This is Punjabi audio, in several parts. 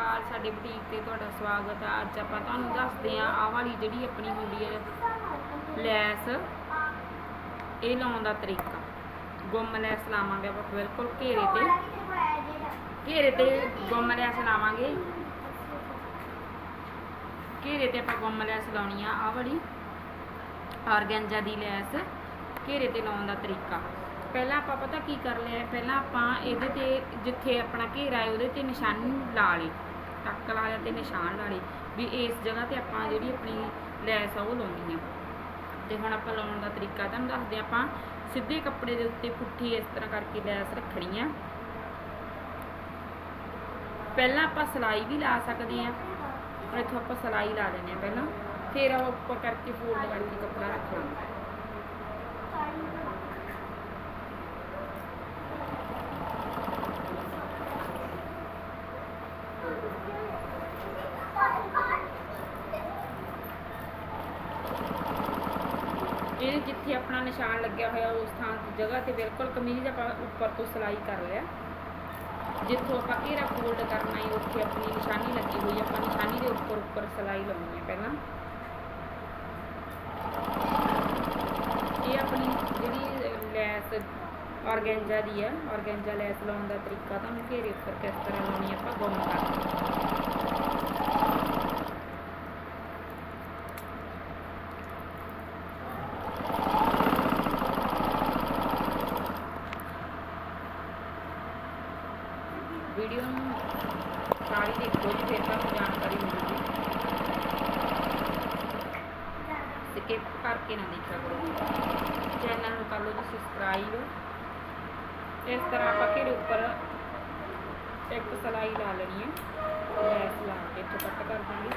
ਅਕਾਲ ਸਾਡੇ ਬੁਟੀਕ ਤੇ ਤੁਹਾਡਾ ਸਵਾਗਤ ਹੈ ਅੱਜ ਆਪਾਂ ਤੁਹਾਨੂੰ ਦੱਸਦੇ ਹਾਂ, ਆਹ ਵਾਲੀ ਜਿਹੜੀ ਆਪਣੀ ਹੁੰਦੀ ਹੈ ਲੈਸ, ਇਹ ਲਾਉਣ ਦਾ ਤਰੀਕਾ। ਗੁੰਮ ਲੈਸ ਲਾਵਾਂਗੇ ਆਪਾਂ ਬਿਲਕੁਲ ਘੇਰੇ ਤੇ। ਘੇਰੇ ਤੇ ਗੁੰਮ ਲੈਸ ਲਾਵਾਂਗੇ। ਘੇਰੇ ਤੇ ਆਪਾਂ ਗੁੰਮ ਲੈਸ ਲਾਉਣੀ ਆ ਆਹ ਵਾਲੀ। ਆਰਗੈਂਜਾ ਦੀ ਲੈਸ, ਘੇਰੇ ਤੇ ਲਾਉਣ ਦਾ ਤਰੀਕਾ। ਪਹਿਲਾਂ ਆਪਾਂ ਪਤਾ ਕੀ ਕਰ ਲਿਆ, ਪਹਿਲਾਂ ਆਪਾਂ ਇਹਦੇ ਤੇ ਜਿੱਥੇ ਆਪਣਾ ਘੇਰਾ ਹੈ, ਉਹਦੇ ਤੇ ਨਿਸ਼ਾਨੀ ਲਾ ਲਈ। ਟੱਕ ਲਾ ਤੇ ਨਿਸ਼ਾਨ ਲਾ ਲਈ ਵੀ ਇਸ ਜਗ੍ਹਾ ਤੇ ਆਪਾਂ ਜਿਹੜੀ ਆਪਣੀ ਲੈਸ ਆ ਉਹ ਲਾਉਣੀ ਆ ਤੇ ਹੁਣ ਆਪਾਂ ਲਾਉਣ ਦਾ ਤਰੀਕਾ ਤੁਹਾਨੂੰ ਦੱਸਦੇ ਹਾਂ, ਆਪਾਂ ਸਿੱਧੇ ਕੱਪੜੇ ਦੇ ਉੱਤੇ ਪੁੱਠੀ ਇਸ ਤਰ੍ਹਾਂ ਕਰਕੇ ਲੈਸ ਰੱਖਣੀ ਆ। ਪਹਿਲਾਂ ਆਪਾਂ ਸਲਾਈ ਵੀ ਲਾ ਸਕਦੇ ਆ ਇੱਥੋਂ ਆਪਾਂ ਸਲਾਈ ਲਾ ਲੈਂਦੇ ਆ ਪਹਿਲਾਂ। ਫਿਰ ਆਪਾਂ ਉੱਪਰ ਕਰਕੇ ਫੋਲਡ ਕਰਕੇ ਕੱਪੜਾ ਰੱਖ ਲਾਂਗੇ ਇਹ ਜਿੱਥੇ ਆਪਣਾ ਨਿਸ਼ਾਨ ਲੱਗਿਆ ਹੋਇਆ ਉਸ ਥਾਂ ਤੇ ਜਗ੍ਹਾ ਤੇ ਬਿਲਕੁਲ ਕਮੀਜ਼ ਆਪਾਂ ਉੱਪਰ ਤੋਂ ਸਲਾਈ ਕਰ ਲਿਆ। ਜਿੱਥੋਂ ਆਪਾਂ ਘੇਰਾ ਫੋਲਡ ਕਰਨਾ ਹੈ, ਉੱਥੇ ਆਪਣੀ ਨਿਸ਼ਾਨੀ ਲੱਗੀ ਹੋਈ ਹੈ। ਆਪਾਂ ਨਿਸ਼ਾਨੀ ਦੇ ਉੱਪਰ ਉੱਪਰ ਸਲਾਈ ਲਾਉਣੀ ਹੈ ਪਹਿਲਾਂ। ਇਹ ਆਪਣੀ ਜਿਹੜੀ ਲੈਸ ਆਰਗੈਂਜਾ ਦੀ ਹੈ ਆਰਗੈਂਜਾ ਲੈਸ ਲਾਉਣ ਦਾ ਤਰੀਕਾ ਤੁਹਾਨੂੰ ਘੇਰੇ ਉੱਪਰ ਕਿਸ ਤਰ੍ਹਾਂ ਲਾਉਣੀ ਹੈ ਆਪਾਂ ਗੁੰਮ ਕਰਕੇ ਵੀਡੀਓ ਨੂੰ ਸਾਰੀ ਦੇਖੋ ਜੀ, ਫਿਰ ਤੁਹਾਨੂੰ ਜਾਣਕਾਰੀ ਮਿਲੂਗੀ। ਸਕਿਪ ਕਰਕੇ ਨਾ ਦੇਖਿਆ ਕਰੋ। ਚੈਨਲ ਨੂੰ ਕਰ ਲਓ ਜੀ ਸਬਸਕ੍ਰਾਈਬ ਇਸ ਤਰ੍ਹਾਂ ਆਪਾਂ ਘੇਰੇ ਉੱਪਰ ਇੱਕ ਸਲਾਈ ਲਾ ਲੈਣੀ ਹੈ ਲੈਸ ਲਾ ਕੇ ਇੱਥੋਂ ਕੱਟ ਕਰ ਦਾਂਗੇ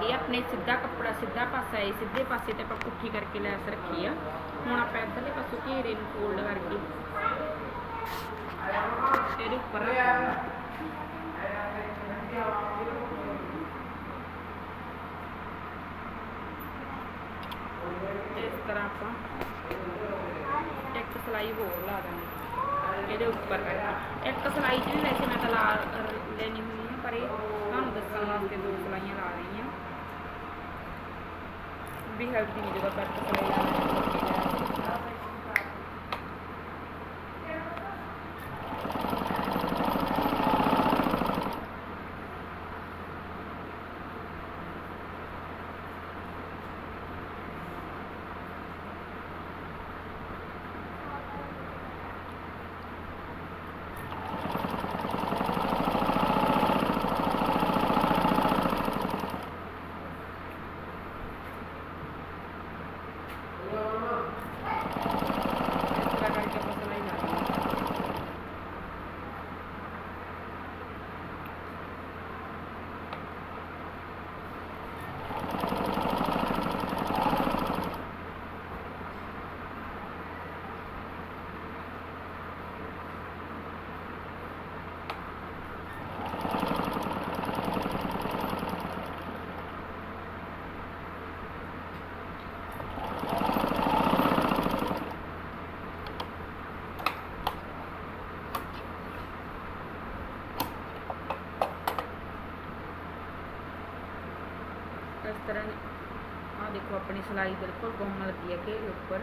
ਇਹ ਆਪਣੇ ਸਿੱਧਾ ਕੱਪੜਾ ਸਿੱਧਾ ਪਾਸਾ ਸਿੱਧੇ ਪਾਸੇ ਤੇ ਆਪਾਂ ਪੁੱਠੀ ਕਰਕੇ ਲੈਸ ਰੱਖੀ ਆ। ਹੁਣ ਆਪਾਂ ਇੱਧਰਲੇ ਪਾਸੋਂ ਘੇਰੇ ਨੂੰ ਫੋਲਡ ਕਰਕੇ ਇਹਦੇ ਉੱਪਰ ਇਸ ਤਰ੍ਹਾਂ ਆਪਾਂ ਇੱਕ ਸਲਾਈ ਹੋਰ ਲਾ ਦਾਂਗੇ ਇਹਦੇ ਉੱਪਰ। ਕਰਕੇ ਇੱਕ ਸਲਾਈ 'ਚ ਵੀ ਵੈਸੇ ਮੈਂ ਤਾਂ ਲਾ ਲੈਣੀ ਹੁੰਦੀ ਹੈ ਪਰ ਇਹ ਤੁਹਾਨੂੰ ਦੱਸਣ ਵਾਸਤੇ ਦੋ ਸਲਾਈਆਂ ਲਾ ਰਹੀ ਹਾਂ ਵੀ ਹੈਲਦੀ ਨਹੀਂ ਜਦੋਂ ਕੱਟ ਸਲਾਈ ਲਾ ਲੈਣੀ ਇਸ ਤਰ੍ਹਾਂ ਕਰਕੇ ਆਪਾਂ ਸਲਾਈ ਲਾ ਦੇਣੀ ਇਸ ਤਰ੍ਹਾਂ ਆ ਦੇਖੋ ਆਪਣੀ ਸਲਾਈ ਬਿਲਕੁਲ ਗੁੰਮ ਲੱਗੀ ਹੈ ਕਿ ਉੱਪਰ।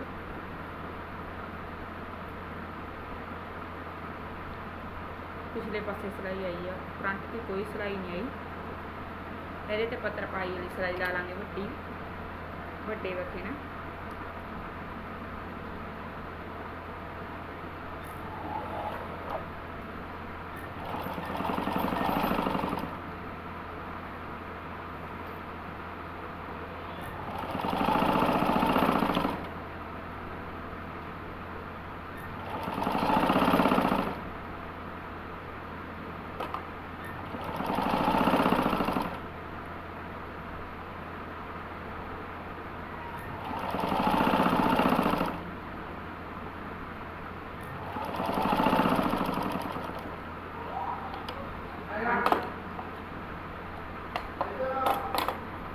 ਪਿਛਲੇ ਪਾਸੇ ਸਲਾਈ ਆਈ ਆ। ਫਰੰਟ ਤੇ ਕੋਈ ਸਲਾਈ ਨਹੀਂ ਆਈ। ਇਹਦੇ ਤੇ ਪੱਤਰ ਪਾਈ ਵਾਲੀ ਸਲਾਈ ਲਾ ਲਾਂਗੇ ਵੱਡੀ। ਵੱਡੇ ਵੱਖੇ ਨਾ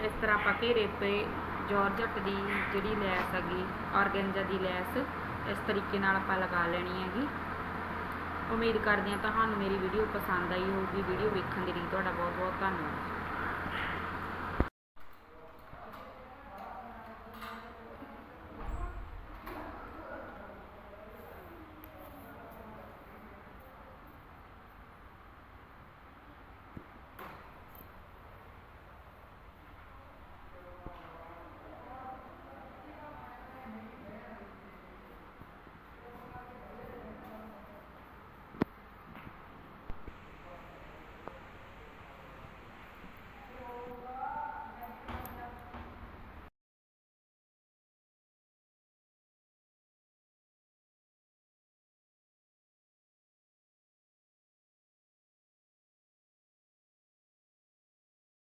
ਇਸ ਤਰ੍ਹਾਂ ਆਪਾਂ ਘੇਰੇ ਤੇ ਜਾਰਜਟ ਦੀ ਜਿਹੜੀ ਲੈਸ ਹੈਗੀ ਆਰਗੈਂਜਾ ਦੀ ਲੈਸ, ਇਸ ਤਰੀਕੇ ਨਾਲ ਆਪਾਂ ਲਗਾ ਲੈਣੀ ਹੈਗੀ। ਉਮੀਦ ਕਰਦੇ ਹਾਂ ਤੁਹਾਨੂੰ ਮੇਰੀ ਵੀਡੀਓ ਪਸੰਦ ਆਈ ਹੋਊਗੀ। ਵੀਡੀਓ ਵੇਖਣ ਦੇ ਲਈ ਤੁਹਾਡਾ ਬਹੁਤ ਬਹੁਤ ਧੰਨਵਾਦ।